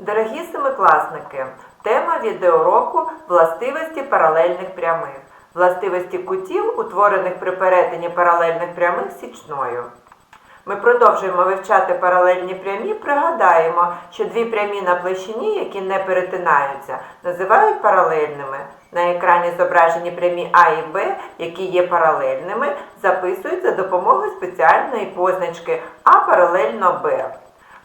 Дорогі семикласники, тема відеоуроку властивості паралельних прямих. Властивості кутів, утворених при перетині паралельних прямих січною. Ми продовжуємо вивчати паралельні прямі. Пригадаємо, що дві прямі на площині, які не перетинаються, називають паралельними. На екрані зображені прямі А і Б, які є паралельними, записують за допомогою спеціальної позначки А паралельно Б.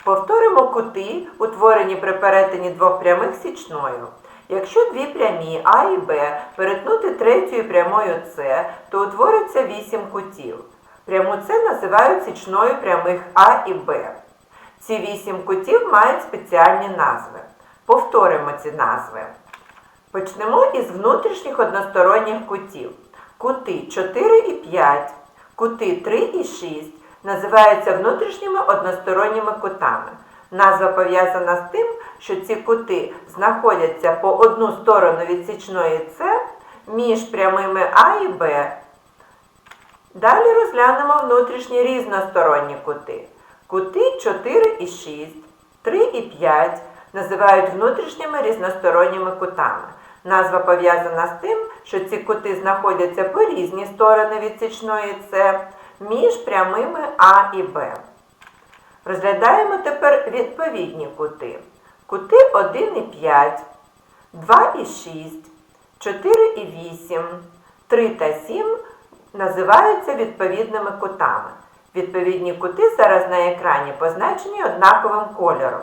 Повторимо кути, утворені при перетині двох прямих січною. Якщо дві прямі А і Б перетнути третьою прямою С, то утвориться вісім кутів. Пряму С називають січною прямих А і Б. Ці вісім кутів мають спеціальні назви. Повторимо ці назви. Почнемо із внутрішніх односторонніх кутів. Кути 4 і 5, кути 3 і 6 називаються внутрішніми односторонніми кутами. Назва пов'язана з тим, що ці кути знаходяться по одну сторону від січної С між прямими А і Б. Далі розглянемо внутрішні різносторонні кути. Кути 4 і 6, 3 і 5 називають внутрішніми різносторонніми кутами. Назва пов'язана з тим, що ці кути знаходяться по різні сторони від січної С між прямими А і Б. Розглядаємо тепер відповідні кути. Кути 1 і 5, 2 і 6, 4 і 8, 3 та 7 називаються відповідними кутами. Відповідні кути зараз на екрані позначені однаковим кольором.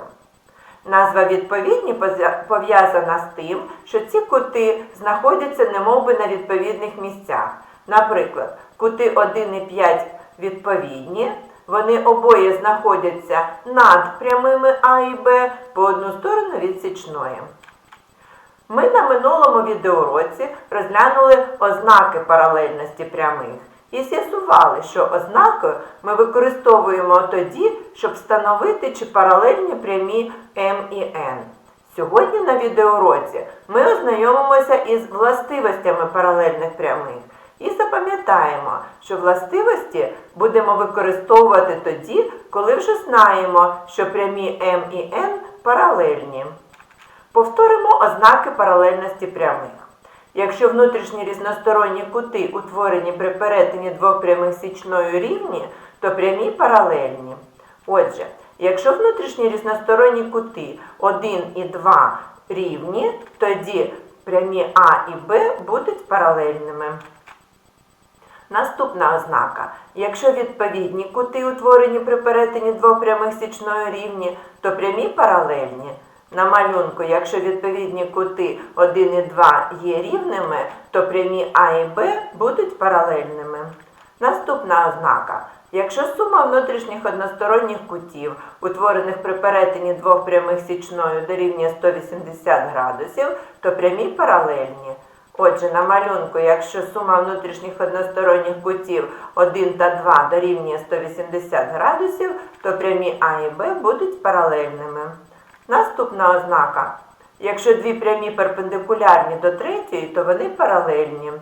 Назва відповідні пов'язана з тим, що ці кути знаходяться немовби на відповідних місцях. Наприклад, кути 1 і 5 відповідні, вони обоє знаходяться над прямими А і Б по одну сторону від січної. Ми на минулому відеоуроці розглянули ознаки паралельності прямих і з'ясували, що ознаки ми використовуємо тоді, щоб встановити, чи паралельні прямі М і Н. Сьогодні на відеоуроці ми ознайомимося із властивостями паралельних прямих і запам'ятаємо, що властивості будемо використовувати тоді, коли вже знаємо, що прямі М і Н паралельні. Повторимо ознаки паралельності прямих. Якщо внутрішні різносторонні кути, утворені при перетині двох прямих січною рівні, то прямі паралельні. Отже, якщо внутрішні різносторонні кути 1 і 2 рівні, тоді прямі А і Б будуть паралельними. Наступна ознака. Якщо відповідні кути утворені при перетині двох прямих січною рівні, то прямі паралельні. На малюнку, якщо відповідні кути 1 і 2 є рівними, то прямі А і Б будуть паралельними. Наступна ознака. Якщо сума внутрішніх односторонніх кутів, утворених при перетині двох прямих січною дорівнює 180 градусів, то прямі паралельні. Отже, на малюнку, якщо сума внутрішніх односторонніх кутів 1 та 2 дорівнює 180 градусів, то прямі А і Б будуть паралельними. Наступна ознака. Якщо дві прямі перпендикулярні до третьої, то вони паралельні.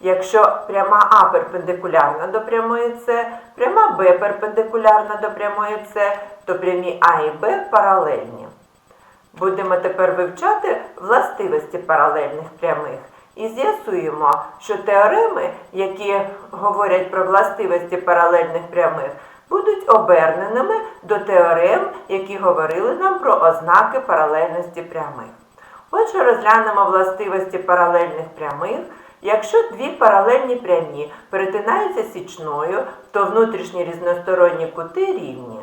Якщо пряма А перпендикулярна до прямої С, пряма Б перпендикулярна до прямої С, то прямі А і Б паралельні. Будемо тепер вивчати властивості паралельних прямих і з'ясуємо, що теореми, які говорять про властивості паралельних прямих, будуть оберненими до теорем, які говорили нам про ознаки паралельності прямих. Отже, розглянемо властивості паралельних прямих. Якщо дві паралельні прямі перетинаються січною, то внутрішні різносторонні кути рівні.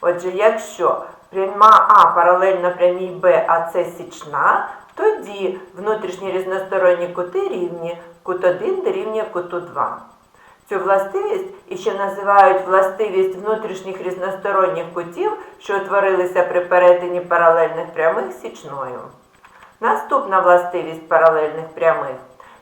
Отже, якщо пряма А паралельно прямій Б, а С січна, тоді внутрішні різносторонні кути рівні, кут 1 дорівнює куту 2. Цю властивість іще називають властивість внутрішніх різносторонніх кутів, що утворилися при перетині паралельних прямих січною. Наступна властивість паралельних прямих.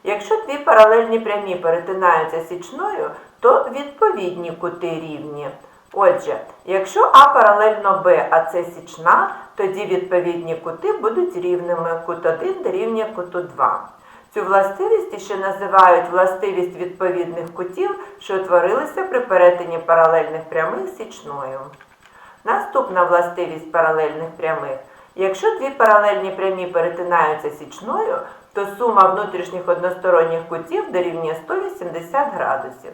Якщо дві паралельні прямі перетинаються січною, то відповідні кути рівні. Отже, якщо А паралельно Б, а С січна, тоді відповідні кути будуть рівними. Кут 1 дорівнює куту 2. Цю властивість ще називають властивість відповідних кутів, що утворилися при перетині паралельних прямих січною. Наступна властивість паралельних прямих. Якщо дві паралельні прямі перетинаються січною, то сума внутрішніх односторонніх кутів дорівнює 180 градусів.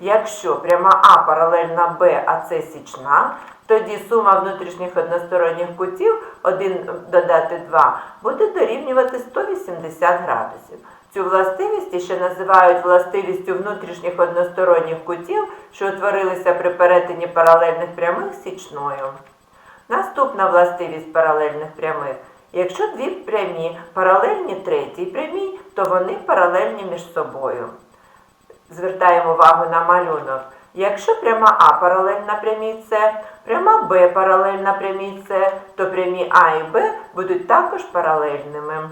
Якщо пряма А паралельна Б, а С січна, тоді сума внутрішніх односторонніх кутів 1 додати 2 буде дорівнювати 180 градусів. Цю властивість ще називають властивістю внутрішніх односторонніх кутів, що утворилися при перетині паралельних прямих січною. Наступна властивість паралельних прямих. Якщо дві прямі паралельні третій прямій, то вони паралельні між собою. Звертаємо увагу на малюнок. Якщо пряма А паралельна прямій С, пряма Б паралельна прямій С, то прямі А і Б будуть також паралельними.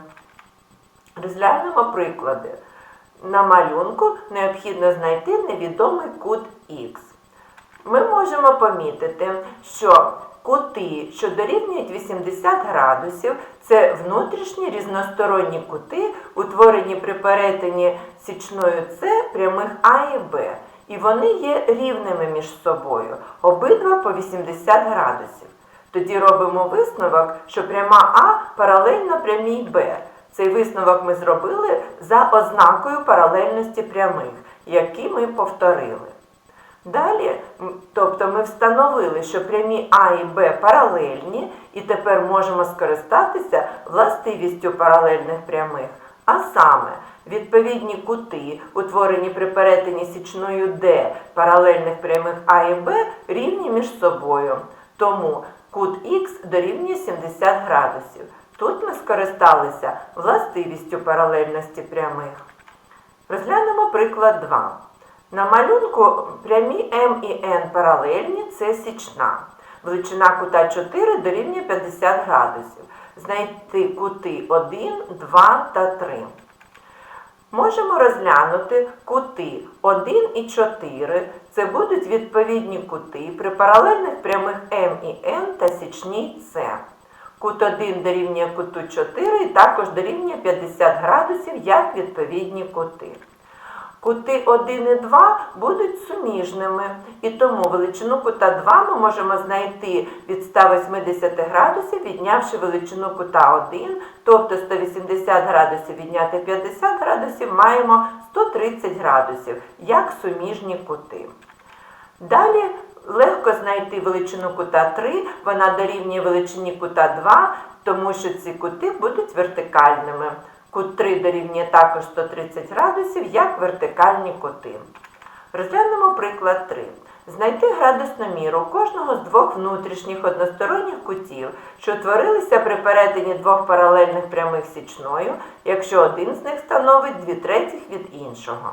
Розглянемо приклади. На малюнку необхідно знайти невідомий кут Х. Ми можемо помітити, що кути, що дорівнюють 80 градусів, це внутрішні різносторонні кути, утворені при перетині січною С прямих А і Б. І вони є рівними між собою, обидва по 80 градусів. Тоді робимо висновок, що пряма А паралельна прямій Б. Цей висновок ми зробили за ознакою паралельності прямих, які ми повторили. Далі, тобто ми встановили, що прямі А і Б паралельні, і тепер можемо скористатися властивістю паралельних прямих. А саме, відповідні кути, утворені при перетині січною Д паралельних прямих А і Б, рівні між собою. Тому кут Х дорівнює 70 градусів. Тут ми скористалися властивістю паралельності прямих. Розглянемо приклад 2. На малюнку прямі М і Н паралельні це січна. Величина кута 4 дорівнює 50 градусів. Знайти кути 1, 2 та 3. Можемо розглянути кути 1 і 4. Це будуть відповідні кути при паралельних прямих М і Н та січній С. Кут 1 дорівнює куту 4 і також дорівнює 50 градусів як відповідні кути. Кути 1 і 2 будуть суміжними, і тому величину кута 2 ми можемо знайти від 180 градусів, віднявши величину кута 1, тобто 180 градусів відняти 50 градусів, маємо 130 градусів, як суміжні кути. Далі легко знайти величину кута 3, вона дорівнює величині кута 2, тому що ці кути будуть вертикальними. Кут 3 дорівнює також 130 градусів, як вертикальні кути. Розглянемо приклад 3. Знайти градусну міру кожного з двох внутрішніх односторонніх кутів, що утворилися при перетині двох паралельних прямих січною, якщо один з них становить 2 третіх від іншого.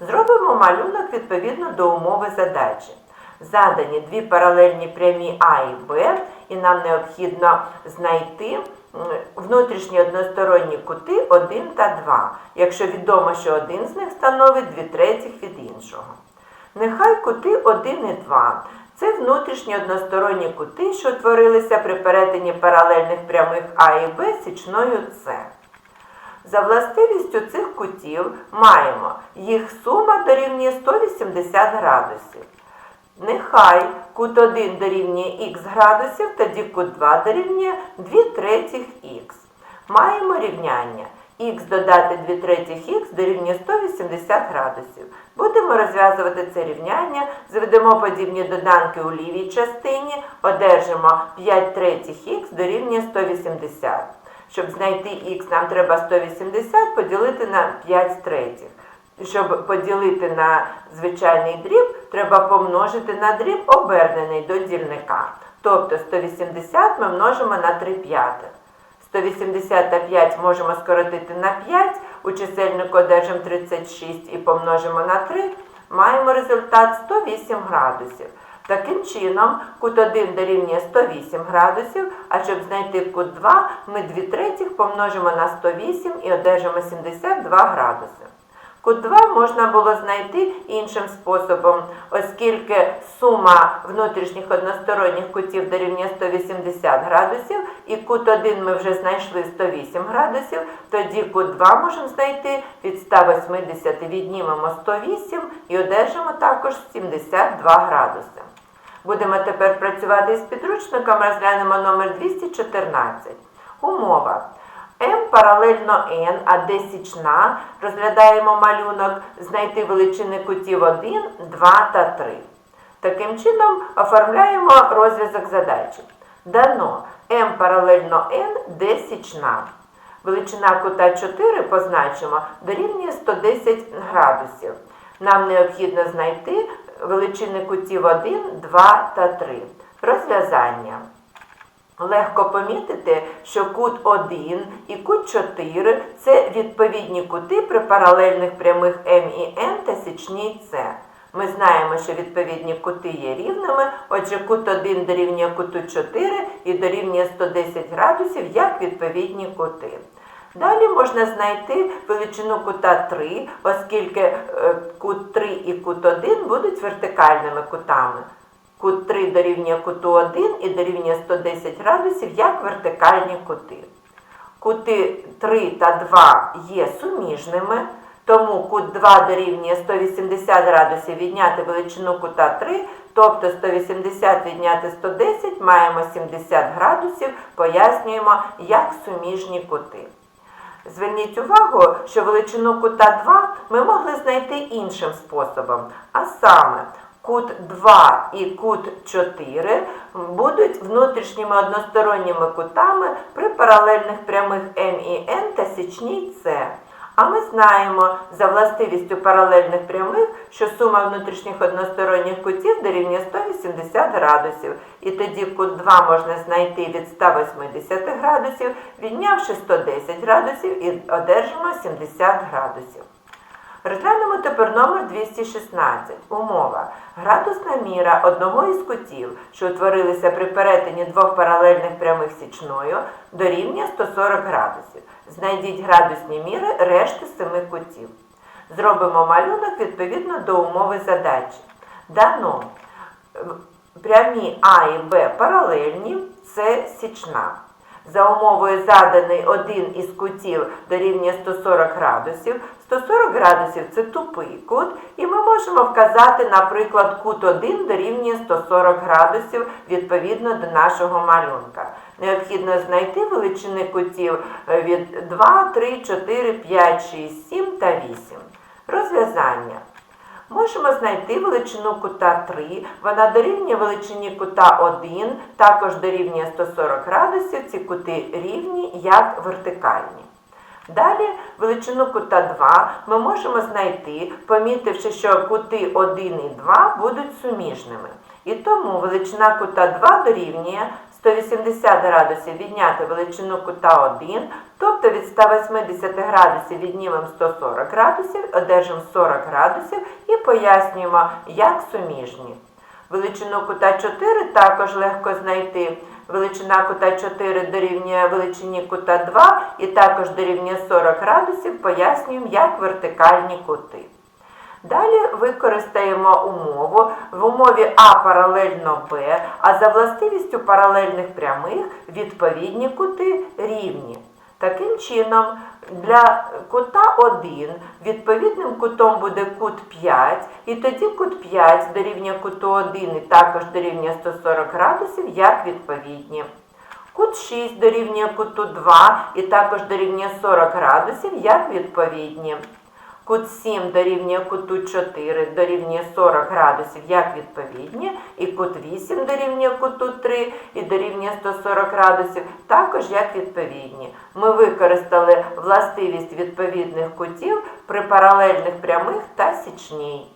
Зробимо малюнок відповідно до умови задачі. Задані дві паралельні прямі А і Б, і нам необхідно знайти внутрішні односторонні кути 1 та 2, якщо відомо, що один з них становить 2 третіх від іншого. Нехай кути 1 і 2. Це внутрішні односторонні кути, що утворилися при перетині паралельних прямих А і Б січною С. За властивістю цих кутів маємо їх сума дорівнює 180 градусів. Нехай кут 1 дорівнює х градусів, тоді кут 2 дорівнює 2 третіх х. Маємо рівняння. х додати 2 третіх х дорівнює 180 градусів. Будемо розв'язувати це рівняння, зведемо подібні доданки у лівій частині, одержимо 5 третіх х дорівнює 180. Щоб знайти х, нам треба 180 поділити на 5 третіх. Щоб поділити на звичайний дріб, треба помножити на дріб обернений до дільника. Тобто 180 ми множимо на 3 п'ятих. 180 та 5 можемо скоротити на 5, у чисельнику одержимо 36 і помножимо на 3, маємо результат 108 градусів. Таким чином, кут 1 дорівнює 108 градусів, а щоб знайти кут 2, ми 2 третіх помножимо на 108 і одержимо 72 градуси. Кут 2 можна було знайти іншим способом, оскільки сума внутрішніх односторонніх кутів дорівнює 180 градусів, і кут 1 ми вже знайшли 108 градусів, тоді кут 2 можемо знайти від 180 віднімемо 108 і одержимо також 72 градуси. Будемо тепер працювати з підручником, розглянемо номер 214. Умова. М паралельно n, а де січна, розглядаємо малюнок, знайти величини кутів 1, 2 та 3. Таким чином оформляємо розв'язок задачі. Дано m паралельно n, де січна. Величина кута 4 позначимо дорівнює 110 градусів. Нам необхідно знайти величини кутів 1, 2 та 3. Розв'язання. Легко помітити, що кут 1 і кут 4 – це відповідні кути при паралельних прямих М і Н та січній С. Ми знаємо, що відповідні кути є рівними, отже, кут 1 дорівнює куту 4 і дорівнює 110 градусів як відповідні кути. Далі можна знайти величину кута 3, оскільки е, кут 3 і кут 1 будуть вертикальними кутами. Кут 3 дорівнює куту 1 і дорівнює 110 градусів як вертикальні кути. Кути 3 та 2 є суміжними, тому кут 2 дорівнює 180 градусів відняти величину кута 3, тобто 180 відняти 110 маємо 70 градусів, пояснюємо, як суміжні кути. Зверніть увагу, що величину кута 2 ми могли знайти іншим способом, а саме кут 2 і кут 4 будуть внутрішніми односторонніми кутами при паралельних прямих М і Н та січній С. А ми знаємо за властивістю паралельних прямих, що сума внутрішніх односторонніх кутів дорівнює 180 градусів. І тоді кут 2 можна знайти від 180 градусів, віднявши 110 градусів і одержимо 70 градусів. Розглянемо тепер номер 216. Умова. Градусна міра одного із кутів, що утворилися при перетині двох паралельних прямих січною, дорівнює 140 градусів. Знайдіть градусні міри решти семи кутів. Зробимо малюнок відповідно до умови задачі. Дано прямі А і Б паралельні, це січна. За умовою заданий один із кутів дорівнює 140 градусів. 140 градусів це тупий кут, і ми можемо вказати, наприклад, кут 1 дорівнює 140 градусів відповідно до нашого малюнка. Необхідно знайти величини кутів е, від 2, 3, 4, 5, 6, 7 та 8. Розв'язання. Можемо знайти величину кута 3, вона дорівнює величині кута 1, також дорівнює 140 градусів, ці кути рівні як вертикальні. Далі величину кута 2 ми можемо знайти, помітивши, що кути 1 і 2 будуть суміжними. І тому величина кута 2 дорівнює 180 градусів відняти величину кута 1, тобто від 180 градусів віднімемо 140 градусів, одержимо 40 градусів і пояснюємо, як суміжні. Величину кута 4 також легко знайти. Величина кута 4 дорівнює величині кута 2 і також дорівнює 40 градусів, пояснюємо, як вертикальні кути. Далі використаємо умову. В умові А паралельно Б, а за властивістю паралельних прямих відповідні кути рівні. Таким чином, для кута 1 відповідним кутом буде кут 5, і тоді кут 5 дорівнює куту 1 і також дорівнює 140 градусів, як відповідні. Кут 6 дорівнює куту 2 і також дорівнює 40 градусів, як відповідні. Кут 7 дорівнює куту 4 дорівнює 40 градусів, як відповідні, і кут 8 дорівнює куту 3 і дорівнює 140 градусів, також як відповідні. Ми використали властивість відповідних кутів при паралельних прямих та січній.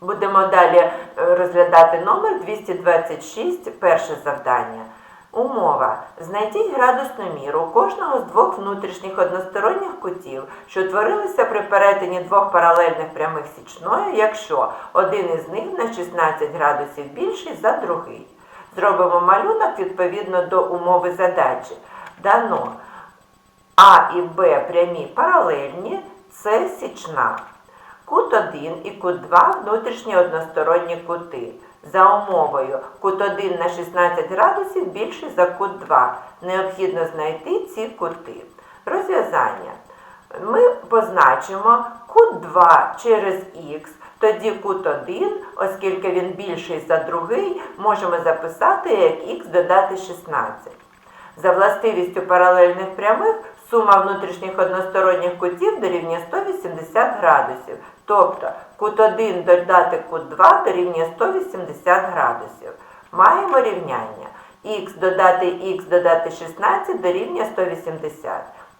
Будемо далі е, розглядати номер 226, перше завдання. Умова. Знайдіть градусну міру кожного з двох внутрішніх односторонніх кутів, що утворилися при перетині двох паралельних прямих січною, якщо один із них на 16 градусів більший за другий. Зробимо малюнок відповідно до умови задачі. Дано А і Б прямі паралельні, це січна. Кут 1 і кут 2 внутрішні односторонні кути. За умовою кут 1 на 16 градусів більший за кут 2. Необхідно знайти ці кути. Розв'язання. Ми позначимо кут 2 через х, Тоді кут 1, оскільки він більший за другий, можемо записати як х додати 16. За властивістю паралельних прямих сума внутрішніх односторонніх кутів дорівнює 180 градусів. Тобто кут 1 додати кут 2 дорівнює 180 градусів. Маємо рівняння. х додати х додати 16 дорівнює 180.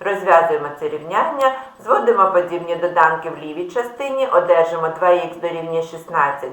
Розв'язуємо це рівняння, зводимо подібні доданки в лівій частині, одержимо 2х дорівнює 16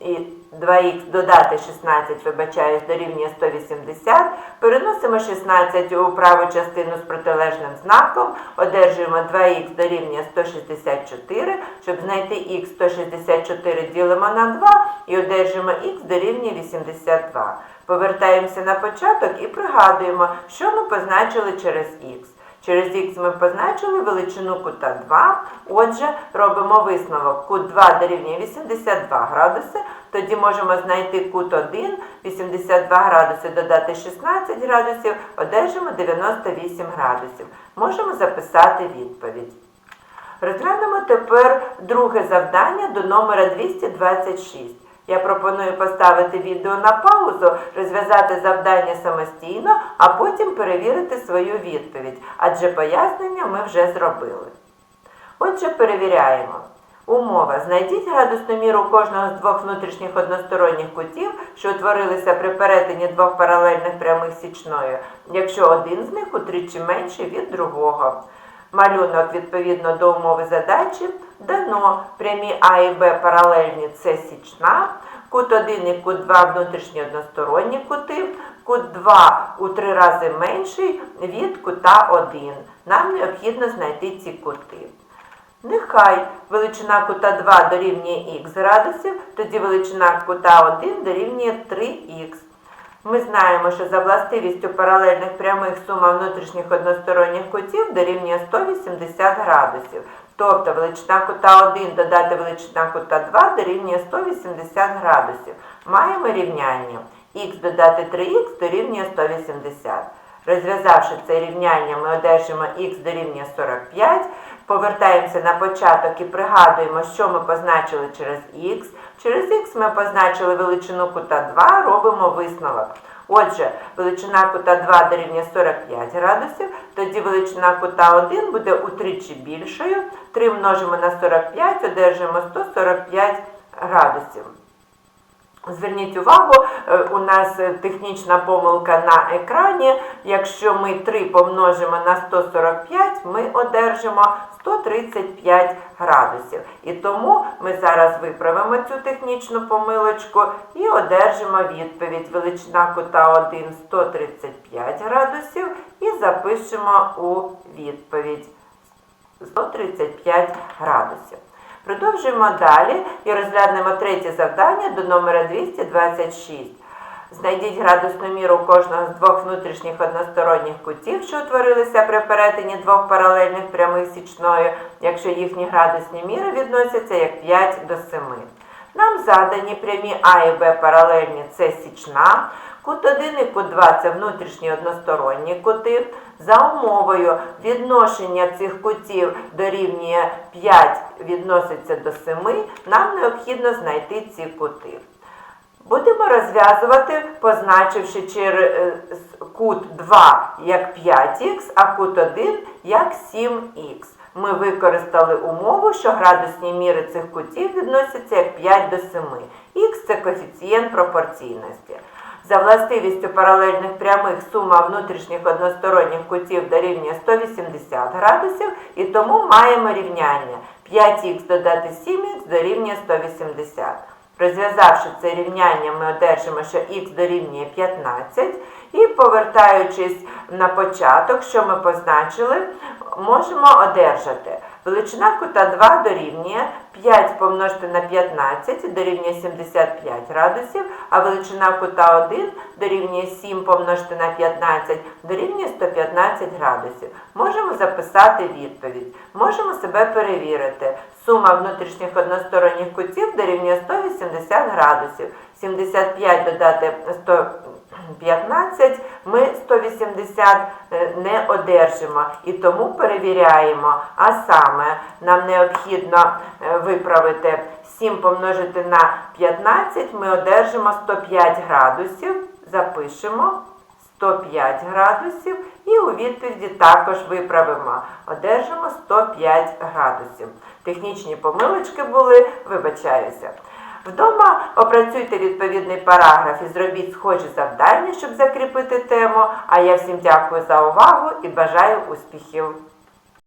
і 2х додати 16, вибачаюсь, дорівнює 180. Переносимо 16 у праву частину з протилежним знаком, одержуємо 2х дорівнює 164. Щоб знайти х 164 ділимо на 2 і одержимо х дорівнює 82. Повертаємося на початок і пригадуємо, що ми позначили через х. Через х ми позначили величину кута 2. Отже, робимо висновок. Кут 2 дорівнює 82 градуси. Тоді можемо знайти кут 1, 82 градуси додати 16 градусів, одержимо 98 градусів. Можемо записати відповідь. Розглянемо тепер друге завдання до номера 226. Я пропоную поставити відео на паузу, розв'язати завдання самостійно, а потім перевірити свою відповідь, адже пояснення ми вже зробили. Отже, перевіряємо. Умова. Знайдіть градусну міру кожного з двох внутрішніх односторонніх кутів, що утворилися при перетині двох паралельних прямих січною, якщо один з них утричі менший від другого. Малюнок відповідно до умови задачі дано прямі А і Б паралельні це січна, кут 1 і кут 2 внутрішні односторонні кути, кут 2 у три рази менший від кута 1. Нам необхідно знайти ці кути. Нехай величина кута 2 дорівнює х градусів, тоді величина кута 1 дорівнює 3х. Ми знаємо, що за властивістю паралельних прямих сума внутрішніх односторонніх кутів дорівнює 180 градусів. Тобто величина кута 1 додати величина кута 2 дорівнює 180 градусів. Маємо рівняння. х додати 3х дорівнює 180. Розв'язавши це рівняння, ми одержимо х дорівнює 45. Повертаємося на початок і пригадуємо, що ми позначили через х. Через х ми позначили величину кута 2, робимо висновок. Отже, величина кута 2 дорівнює 45 градусів, тоді величина кута 1 буде утричі більшою. 3 множимо на 45, одержимо 145 градусів. Зверніть увагу, е, у нас е, технічна помилка на екрані. Якщо ми 3 помножимо на 145, ми одержимо 135 градусів. І тому ми зараз виправимо цю технічну помилочку і одержимо відповідь. Величина кута 1 135 градусів і запишемо у відповідь 135 градусів. Продовжуємо далі і розглянемо третє завдання до номера 226. Знайдіть градусну міру кожного з двох внутрішніх односторонніх кутів, що утворилися при перетині двох паралельних прямих січною, якщо їхні градусні міри відносяться як 5 до 7. Нам задані прямі А і Б паралельні це січна, кут 1 і кут 2 це внутрішні односторонні кути. За умовою відношення цих кутів дорівнює 5 відноситься до 7, нам необхідно знайти ці кути. Будемо розв'язувати, позначивши через кут 2 як 5х, а кут 1 як 7х. Ми використали умову, що градусні міри цих кутів відносяться як 5 до 7. Х це коефіцієнт пропорційності. За властивістю паралельних прямих сума внутрішніх односторонніх кутів дорівнює 180 градусів, і тому маємо рівняння 5х додати 7х дорівнює 180. Розв'язавши це рівняння, ми одержимо, що х дорівнює 15. І повертаючись на початок, що ми позначили, можемо одержати. Величина кута 2 дорівнює 5 помножити на 15 дорівнює 75 градусів, а величина кута 1 дорівнює 7 помножити на 15 дорівнює 115 градусів. Можемо записати відповідь. Можемо себе перевірити. Сума внутрішніх односторонніх кутів дорівнює 180 градусів. 75 додати 100 15, ми 180 е, не одержимо. І тому перевіряємо. А саме нам необхідно е, виправити 7 помножити на 15, ми одержимо 105 градусів. Запишемо 105 градусів і у відповіді також виправимо. Одержимо 105 градусів. Технічні помилочки були, вибачаюся. Вдома опрацюйте відповідний параграф і зробіть схожі завдання, щоб закріпити тему. А я всім дякую за увагу і бажаю успіхів!